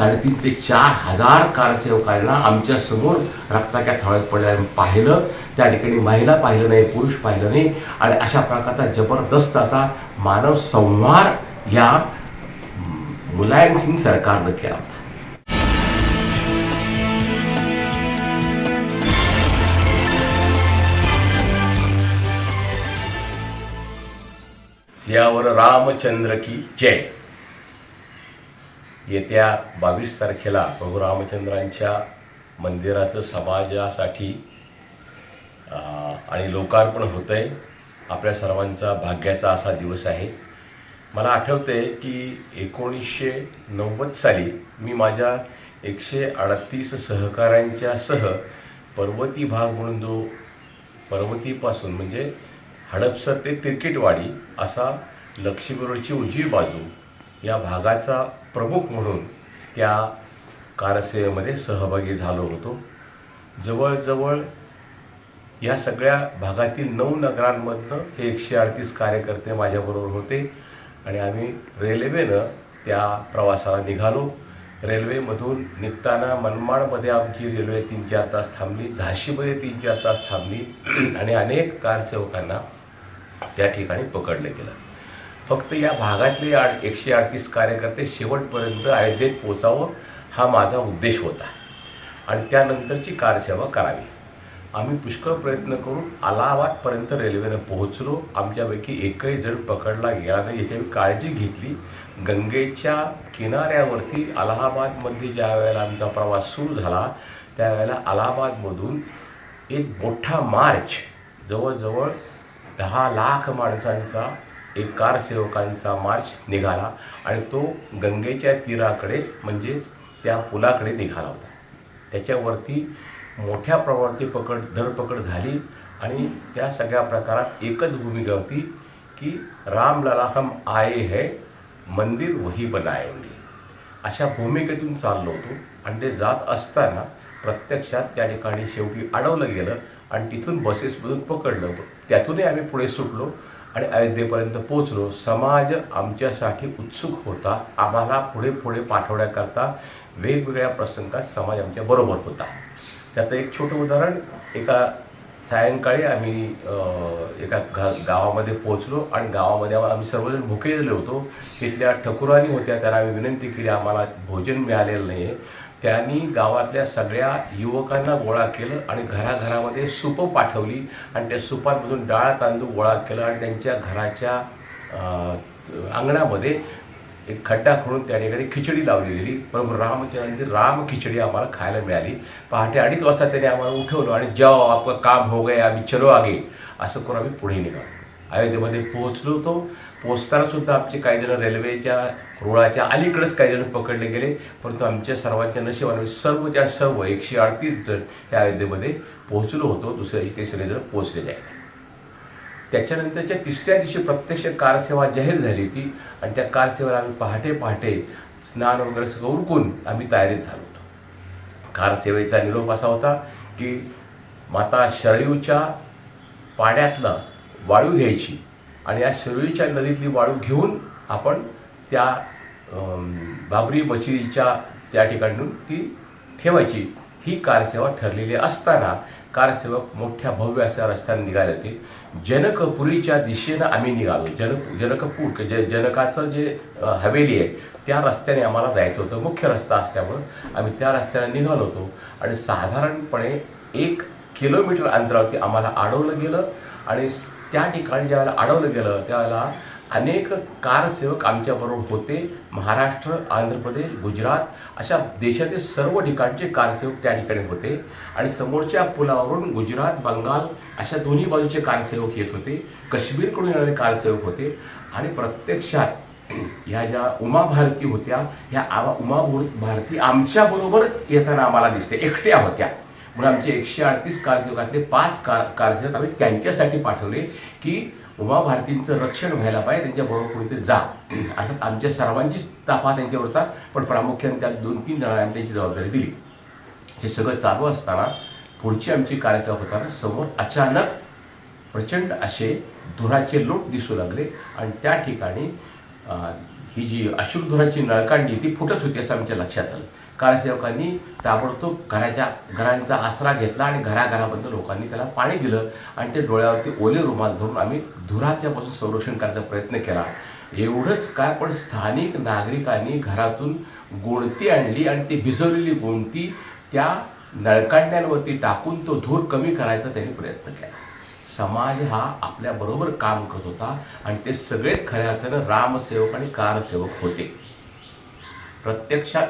साडेतीन ते चार हजार कारसेवकांना आमच्यासमोर रक्ताच्या थाळ्यात पडल्याने पाहिलं. त्या ठिकाणी महिला पाहिलं नाही पुरुष पाहिलं नाही. आणि अशा प्रकारचा जबरदस्त असा मानव संहार या मुलायम सिंग सरकारनं केला यावर रामचंद्र की जय. येत्या बावीस तारखेला प्रभू रामचंद्रांच्या मंदिराचं समाजासाठी आणि लोकार्पण होतं आहे आपल्या सर्वांचा भाग्याचा असा दिवस आहे. मला आठवते की एकोणीसशे नव्वद साली मी माझ्या एकशे अडतीस सहकाऱ्यांच्या सह पर्वती भाग म्हणून जो पर्वतीपासून म्हणजे हडपसर ते तिरकेटवाडी असा लक्ष्मीरोडची उजवी बाजू या भागाचा प्रमुख म्हणून त्या कारसेवेमध्ये सहभागी झालो होतो. जवळजवळ या सगळ्या भागातील नऊ नगरांमधनं हे एकशे अडतीस कार्यकर्ते माझ्याबरोबर होते आणि आम्ही रेल्वेनं त्या प्रवासाला निघालो. रेल्वेमधून निघताना मनमाडमध्ये आमची रेल्वे तीन चार तास थांबली झाशीमध्ये तीन चार तास थांबली आणि अनेक कारसेवकांना त्या ठिकाणी पकडलं गेलं. फक्त या भागातले आठ एकशे अडतीस कार्यकर्ते शेवटपर्यंत अयोध्येत पोचावं हा माझा उद्देश होता. आणि त्यानंतरची कारसेवा करावी. आम्ही पुष्कळ प्रयत्न करून अलाहाबादपर्यंत रेल्वेनं पोहोचलो. आमच्यापैकी एकही जण पकडला गेला नाही. याची आम्ही काळजी घेतली. गंगेच्या किनाऱ्यावरती अलाहाबादमध्ये ज्या वेळेला आमचा प्रवास सुरू झाला त्यावेळेला अलाहाबादमधून एक मोठा मार्च जवळजवळ दहा लाख माणसांचा एक कारसेवकांचा मार्च निघाला आणि तो गंगेच्या तीराकडे म्हणजेच त्या पुलाकडे निघाला होता. त्याच्यावरती मोठ्या प्रमाणावरती पकड धरपकड झाली आणि त्या सगळ्या प्रकारात एकच भूमिका होती की राम हम आये है मंदिर वही बनायंगे अशा भूमिकेतून चाललो होतो आणि ते जात असताना प्रत्यक्षात त्या ठिकाणी शेवटी अडवलं गेलं आणि तिथून बसेसमधून पकडलं. त्यातूनही आम्ही पुढे सुटलो. आणि अयोध्येपर्यंत पोचलो समाज आमच्यासाठी उत्सुक होता. आम्हाला पुढे पुढे पाठवण्याकरता वेगवेगळ्या प्रसंगात समाज आमच्या बरोबर होता. त्यात एक छोटं उदाहरण एका सायंकाळी आम्ही एका घ गावामध्ये पोचलो आणि गावामध्ये आम्ही सर्वजण भुकेलेलो होतो. तिथल्या ठकुरानी होत्या त्यांना आम्ही विनंती केली आम्हाला भोजन मिळालेलं नाही आहे त्यांनी गावातल्या सगळ्या युवकांना गोळा केलं आणि घराघरामध्ये सुपं पाठवली. आणि त्या सुपांमधून डाळ तांदूळ गोळा केलं आणि त्यांच्या घराच्या अंगणामध्ये एक खड्डा खोडून त्या ठिकाणी खिचडी लावली गेली प्रभू रामचंद्रांची राम खिचडी आम्हाला खायला मिळाली. पहाटे अडीच वाजता त्याने आम्हाला उठवलं आणि जाओ आपलं काम हो गए आम्ही चलो आगे असं करून आम्ही पुढे निघालो. अयोध्येमध्ये पोहोचलो होतो. पोचताना सुद्धा आमचे काही जण रेल्वेच्या रुळाच्या अलीकडेच काही जण पकडले गेले. परंतु आमच्या सर्वांच्या नशिबाने सर्वच्या सर्व एकशे अडतीस जण या अयोध्येमध्ये पोहोचलो होतो. दुसऱ्या दिवशी ते सगळेजण पोहोचलेले आहेत. त्याच्यानंतरच्या तिसऱ्या दिवशी प्रत्यक्ष कारसेवा जाहीर झाली ती आणि त्या कारसेवेला आम्ही पहाटे पहाटे स्नान वगैरे सगळं उरकून आम्ही तयारीत झालो होतो. कारसेवेचा निरोप असा होता की माता शरयूच्या पाण्यातला वाळू घ्यायची आणि या शिरोईच्या नदीतली वाळू घेऊन आपण त्या बाबरी मशिदीच्या त्या ठिकाणून ती ठेवायची. ही कारसेवा ठरलेली असताना कारसेवक मोठ्या भव्य अशा रस्त्याने निघाले होते. जनकपुरीच्या दिशेनं आम्ही निघालो. जनक जनकपूर जे जनकाचं जे हवेली आहे त्या रस्त्याने आम्हाला जायचं होतं. मुख्य रस्ता असल्यामुळं आम्ही त्या रस्त्याने निघालो होतो. आणि साधारणपणे एक किलोमीटर अंतरावरती आम्हाला अडवलं गेलं आणि त्या ठिकाणी ज्यावेळेला अडवलं गेलं त्यावेळेला अनेक कारसेवक आमच्याबरोबर होते. महाराष्ट्र आंध्र प्रदेश गुजरात अशा देशातील सर्व ठिकाणचे कारसेवक त्या ठिकाणी होते. आणि समोरच्या पुलावरून गुजरात बंगाल अशा दोन्ही बाजूचे कारसेवक येत होते. काश्मीरकडून येणारे कारसेवक होते. आणि प्रत्यक्षात ह्या ज्या उमा भारती होत्या ह्या आवा- उमा भारती आमच्याबरोबरच येताना आम्हाला दिसते. एकट्या होत्या. म्हणून आमचे एकशे अडतीस कारसेवकातले पाच कार कारसेवक आम्ही त्यांच्यासाठी पाठवले की उमा भारतींचं रक्षण व्हायला पाहिजे त्यांच्याबरोबर कुणीतरी जा. अर्थात आमच्या सर्वांचीच ताफा त्यांच्यावर होता पण प्रामुख्याने त्या दोन तीन जणांना आम्ही त्यांची जबाबदारी दिली. हे सगळं चालू असताना पुढची आमची कार्यसेवा होताना समोर अचानक प्रचंड असे धुराचे लोट दिसू लागले आणि त्या ठिकाणी ही जी अश्रुधुराची नळकांडी ती फुटत होती असं आमच्या लक्षात आलं. कारसेवकांनी ताबडतोब घराच्या घरांचा आसरा घेतला आणि घराघराबद्दल लोकांनी त्याला पाणी दिलं आणि ते डोळ्यावरती ओले रुमाल धरून आम्ही धुराच्यापासून संरक्षण करायचा प्रयत्न केला. एवढंच काय पण स्थानिक नागरिकांनी घरातून गोणती आणली आणि ती भिजवलेली गोणती त्या नळकांड्यांवरती टाकून तो धूर कमी करायचा त्यांनी प्रयत्न केला. समाज हा आपल्याबरोबर काम करत होता आणि ते सगळेच खऱ्या अर्थानं रामसेवक आणि कारसेवक होते. प्रत्यक्षात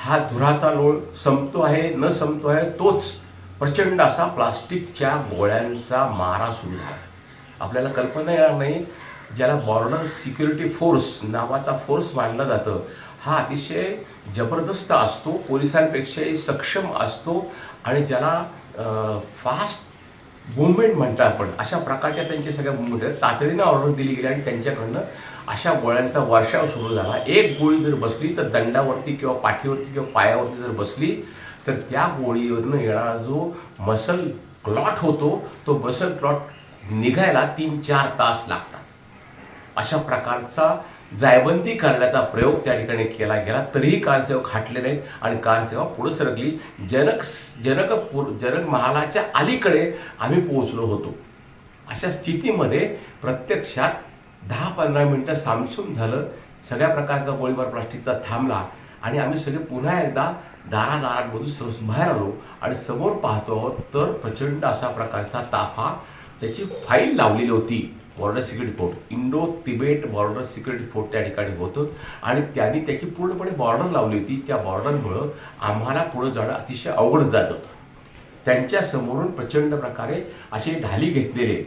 हा धुराचा लोळ संपतो आहे न संपतो आहे तोच प्रचंड असा प्लास्टिकच्या गोळ्यांचा मारा सुरू झाला. आपल्याला कल्पना येणार नाही ज्याला बॉर्डर सिक्युरिटी फोर्स नावाचा फोर्स मानलं जातं हा अतिशय जबरदस्त असतो पोलिसांपेक्षाही सक्षम असतो आणि ज्याला फास्ट मुवमेंट म्हणतात आपण अशा प्रकारच्या त्यांच्या सगळ्या मुवमेंट तातडीनं ऑर्डर दिली गेली आणि त्यांच्याकडनं अशा गोळ्यांचा वर्षाव सुरू झाला. एक गोळी जर बसली तर दंडावरती किंवा पाठीवरती किंवा पायावरती जर बसली तर त्या गोळीवरनं येणारा जो मसल क्लॉट होतो तो मसल क्लॉट निघायला तीन चार तास लागतात. अशा प्रकारचा जायबंदी करण्याचा प्रयोग त्या ठिकाणी केला गेला तरीही कारसेवक खाटले नाहीत आणि कारसेवा पुढे सरकली. जनक जनकपूर जनक महालाच्या अलीकडे आम्ही पोहोचलो होतो. अशा स्थितीमध्ये प्रत्यक्षात दहा पंधरा मिनटं सामसूम झालं. सगळ्या प्रकारचा गोळीबार प्लास्टिकचा थांबला आणि आम्ही सगळे पुन्हा एकदा दारादारांमधून सहज बाहेर आलो आणि समोर पाहतो आहोत तर प्रचंड असा प्रकारचा ताफा त्याची फाईल लावलेली होती Border Security Force Indo Tibet Border Security Force त्या ठिकाणी होतं. आणि त्यांनी त्याची पूर्णपणे बॉर्डर लावली होती. त्या बॉर्डरमुळं आम्हाला पुढं जाणं अतिशय अवघड जात होतं. त्यांच्या समोरून प्रचंड प्रकारे असे ढाली घेतलेले.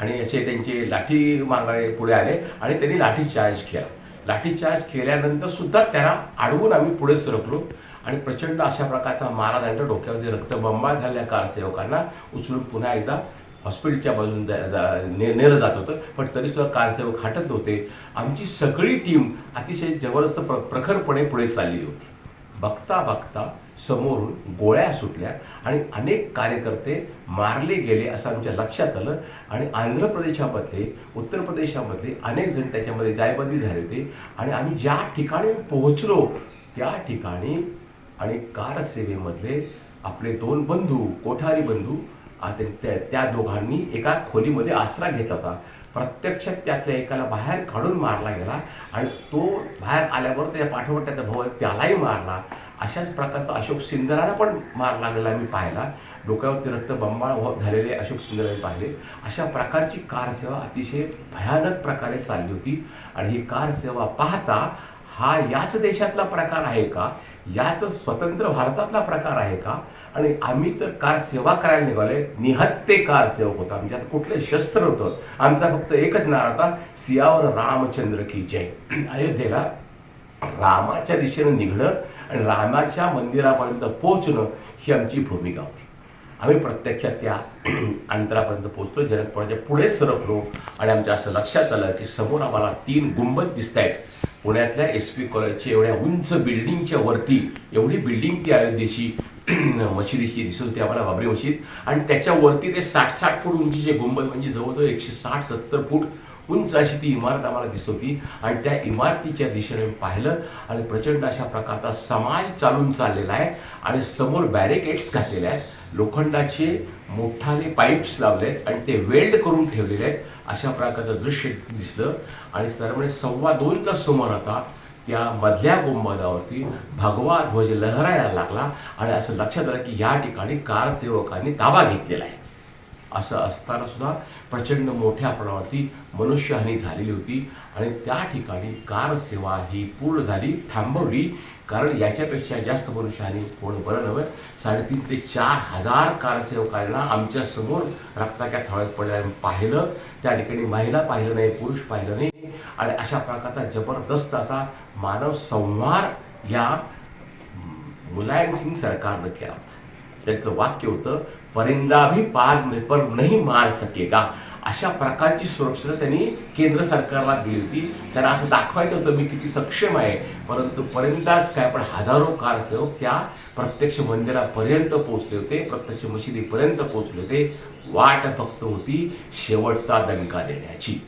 आणि असे त्यांचे लाठी मागाळे पुढे आले आणि त्यांनी लाठी चार्ज केला. लाठी चार्ज केल्यानंतर सुद्धा त्यांना अडवून आम्ही पुढे सरकलो. आणि प्रचंड अशा प्रकारचा मारा त्यांच्या डोक्यावरती रक्तबंबाळ झालेल्या कारसेवकांना उचलून पुन्हा एकदा हॉस्पिटलच्या बाजून जा- जा- ने नेलं जात होतं पण तरीसुद्धा कारसेवक हटत नव्हते. आमची सगळी टीम अतिशय जबरदस्त प्र प्रखरपणे पुढे चाललेली होती. बघता बघता समोरून गोळ्या सुटल्या आणि अनेक कार्यकर्ते मारले गेले असं आमच्या लक्षात आलं आणि आंध्र प्रदेशामध्ये उत्तर प्रदेशामध्ये अनेक जण त्याच्यामध्ये जायबंदी झाले होते आणि आम्ही ज्या ठिकाणी पोहोचलो त्या ठिकाणी आणि कारसेवेमधले आपले दोन बंधू कोठारी बंधू त्या त्या दोघांनी एका खोलीमध्ये आसरा घेतला होता. प्रत्यक्षात त्यातल्या एकाला बाहेर काढून मारला गेला आणि तो बाहेर आल्यावर त्याच्या पाठोपाठ त्याचा भाऊ त्यालाही मारला. अशाच प्रकारचा अशोक सिंदराला पण मार लागलेला मी पाहिला. डोक्यावरती रक्त बंबाळ हो-, झालेले अशोक सिंदर पाहिले. अशा प्रकारची कारसेवा अतिशय भयानक प्रकारे चालली होती. आणि ही कारसेवा पाहता हा याच देशातला प्रकार आहे का? याच स्वतंत्र भारतातला प्रकार आहे का? आणि आम्ही तर कार सेवा करायला निघाले निहत्ते कार सेवक होता आमच्यात कुठले शस्त्र होतं. आमचा फक्त एकच नारा होता सियावर रामचंद्र की जय. अयोध्येला रामाच्या दिशेनं निघणं आणि रामाच्या मंदिरापर्यंत पोहोचणं ही आमची भूमिका होती. आम्ही प्रत्यक्षात त्या अंतरापर्यंत पोहोचलो जनकपुराच्या पुढे सरकलो आणि आमच्या असं लक्षात आलं की समोर आम्हाला तीन गुंबद दिसत आहेत पुण्यातल्या एस पी कॉलेजच्या एवढ्या उंच बिल्डिंगच्या वरती एवढी बिल्डिंग ती अयोध्येची मशिदीची दिसत होती आम्हाला बाबरी मशीद. आणि त्याच्यावरती ते साठ साठ फूट उंचीचे गुंबद म्हणजे जवळजवळ एकशे साठ सत्तर फूट उंच अशी ती इमारत आम्हाला दिसत होती. आणि त्या इमारतीच्या दिशेने पाहिलं आणि प्रचंड अशा प्रकारचा समाज चालून चाललेला आहे आणि समोर बॅरिकेड्स घातलेले आहेत. लोखंडाचे मोठाले पाईप्स लावले आहेत आणि ते वेल्ड करून ठेवलेले आहेत. अशा प्रकारचं दृश्य दिसलं. आणि सर्वांनी सव्वा दोनचा सुमार होता त्या मधल्या गुंबदावरती भगवा ध्वज लहरायला लागला. आणि असं लक्षात आलं की या ठिकाणी कार सेवकांनी ताबा घेतलेला आहे. असं असताना सुद्धा प्रचंड मोठ्या प्रमाणावरती मनुष्यहानी झालेली होती. आणि त्या ठिकाणी कार सेवा ही पूर्ण झाली थांबवली. कारण याच्यापेक्षा जास्त मनुष्यहानी कोण बरं नव्हे. साडेतीन ते चार हजार कारसेवकांना आमच्यासमोर रक्ताच्या थोड्यात पडल्याने पाहिलं. त्या ठिकाणी महिला पाहिलं नाही पुरुष पाहिलं नाही. आणि अशा प्रकारचा जबरदस्त असा मानव संहार या मुलायम सिंग सरकारनं केला. त्यांचं वाक्य होतं परिंदा भी पार पर नाही मार सकेगा. अशा प्रकारची सुरक्षा त्यांनी केंद्र सरकारला दिली होती. त्यांना असं दाखवायचं होतं मी किती सक्षम आहे. परंतु परिंदाच काय पण हजारो कारसेवक त्या प्रत्यक्ष मंदिरापर्यंत पोहोचले होते प्रत्यक्ष मशिदीपर्यंत पोहोचले होते. वाट फक्त होती शेवटचा दणका देण्याची.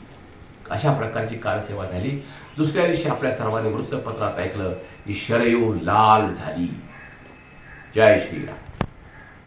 अशा प्रकारची कारसेवा झाली. दुसऱ्या दिवशी आपल्या सर्वांनी वृत्तपत्रात ऐकलं की शरयू लाल झाली. जय श्रीराम.